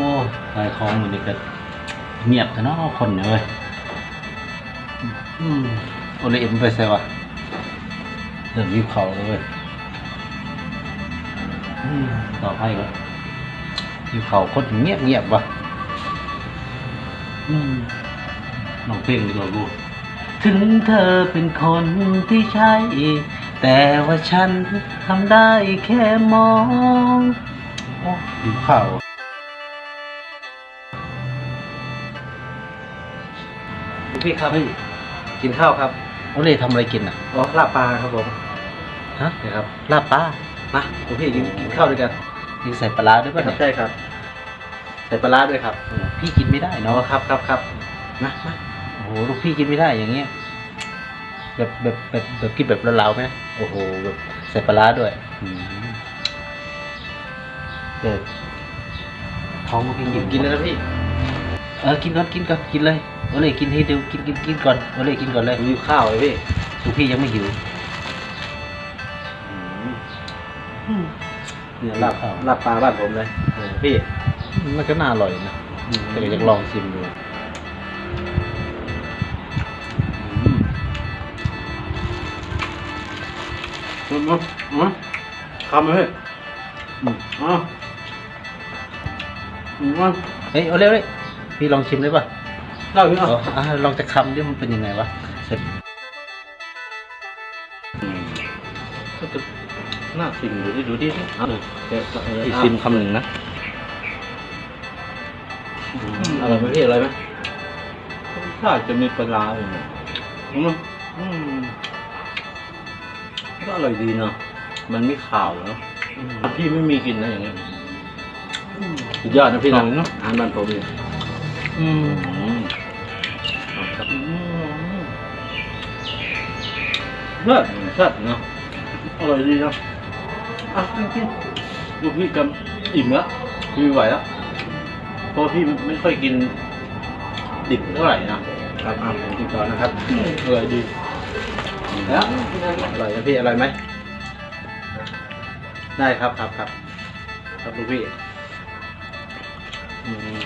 โอ้ขายของมันนี่ก็เงียบแต่เนาะคนเนี่ยเว้ยอืมโอเลเอ็มไปใส่วะเริ่มวิวเขาแล้วเว้ยอืมต่อไปก็วิวเขาคนเงียบเงียบวะอืมลองเพลงดีกว่ากูถึงเธอเป็นคนที่ใช่ แต่ว่าฉันทำได้แค่มอง โอ้วิวเขา พี่ครับพี่กินข้าวครับโอเล่ทำอะไรกินอะ อ๋อลาบปลาครับผมฮะนี่ครับลาบปลามาคุณพี่กินกินข้าวด้วยกันนี่ใส่ปลาร้าด้วยป่ะครับเนี่ยใช่ครับ ใส่ปลาร้าด้วยครับโอ้พี่กินไม่ได้อ๋อเนาะครับครับครับมามาโอ้โหลูกพี่กินไม่ได้อย่างเงี้ยแบบแบบแบบแบบกินแบบเราๆไหมโอ้โหแบบใส่ปลาร้าด้วยอืมเด็ดท้องมันกินอิ่มกินเลยนะพี่ เออกินก่อนกินก่อนกินเลย โอเล่กินให้ดูกินกินกินก่อนโอเล่กินก่อนเลยมีข้าวเลยพี่ลูกพี่ยังไม่หิวเนี่ยลาบลาบปลาบ้านผมเลยโอ้พี่มันก็น่าอร่อยนะแต่ก็อยากลองชิมดูอืมอืมอืมอืมคำเลยพี่อืมอ๋ออืมเฮ้ยเอาเร็วเลยพี่ลองชิมเลยป่ะ เล่าพี่อ๋เนาะออะลองจะคำดิมันเป็นยังไงวะเสร็จก็จะน่าชิมดูดิดูดิดิเอาเดี๋ยวเอออีกซิมคำหนึ่งนะอร่อยไหมพี่อร่อยไหมถ้าจะมีปลาร้าอยู่เนี่ยอืมอืมก็อร่อยดีเนาะมันไม่ขาวเนาะพี่ไม่มีกินนะอย่างเงี้ยสุดยอดนะพี่นะเนาะอาหารบ้านผมเลยอืมอือืม เลิศเลิศเนาะอร่อยดีเนาะอะจริงๆดูพี่กำอิ่มแล้วพี่ไหวแล้วเพราะพี่ไม่ค่อยกินดิบเท่าไหร่นะครับอะผมกินก่อนะครับอร่อยดีแล้วอร่อยนะพี่อร่อยไหมได้ครับครับครับครับลูกพี่อืม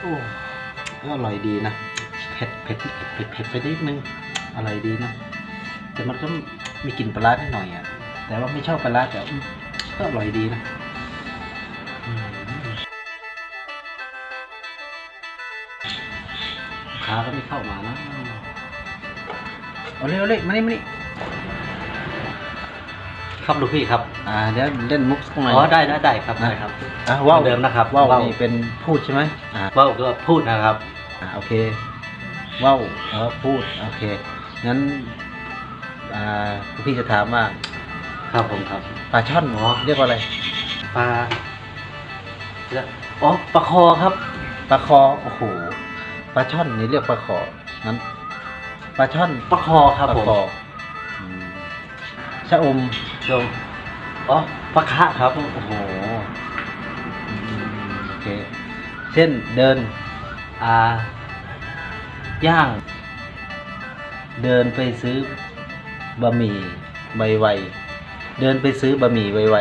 โอ้ก็อร่อยดีนะ ผ็ดเผ็ดเผ็ดเผ็ดไปนิดนึงอร่อยดีนะแต่มันก็มีกลิ่นปลาร้านิดหน่อยอะแต่ว่าไม่ชอบปลาร้าแต่อืมก็อร่อยดีนะอืมลูกค้าก็ไม่เข้ามานะเอาเร็วเอาเลยมานี่มานี่ครับลูกพี่ครับ อ่าเดี๋ยวเล่นมุกสักหน่อยอ๋อได้ได้ได้ครับได้ครับอะว่าวเหมือนเดิมนะครับว่าวว่าวนี่เป็นพูดใช่ไหมอ่าว่าวก็พูดนะครับอ่าโอเค ว่าวเออพูดโอเคงั้นอ่าพี่จะถามว่าครับผมครับ ปลาช่อนอ๋อเรียกว่าอะไรปลาอ๋อปลาคอครับปลาคอโอ้โหปลาช่อนนี่เรียกปลาคองั้นปลาช่อนปลาคอครับปลาผมคออืมชะอมชมอ๋อปลาคะครับโอ้โหอืมโอเคเช่นเดิน อ่า ย่าง เดินไปซื้อบะหมี่ไวๆเดินไปซื้อบะหมี่ไว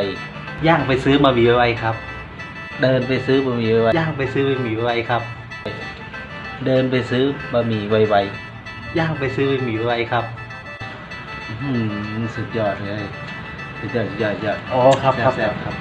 ย่างไปซื้อมาวีไว้ครับๆเดินไปซื้อบะหมี่ไวๆย่างไปซื้อมาวีไว้ครับ เดินไปซื้อบะหมี่ไวย่างไปซื้อมาวีไว้ครับๆอื้อหือสุดยอดเลยสุดยอดสุดยอดสุดยอดอ๋อครับครับแซ่บๆครับ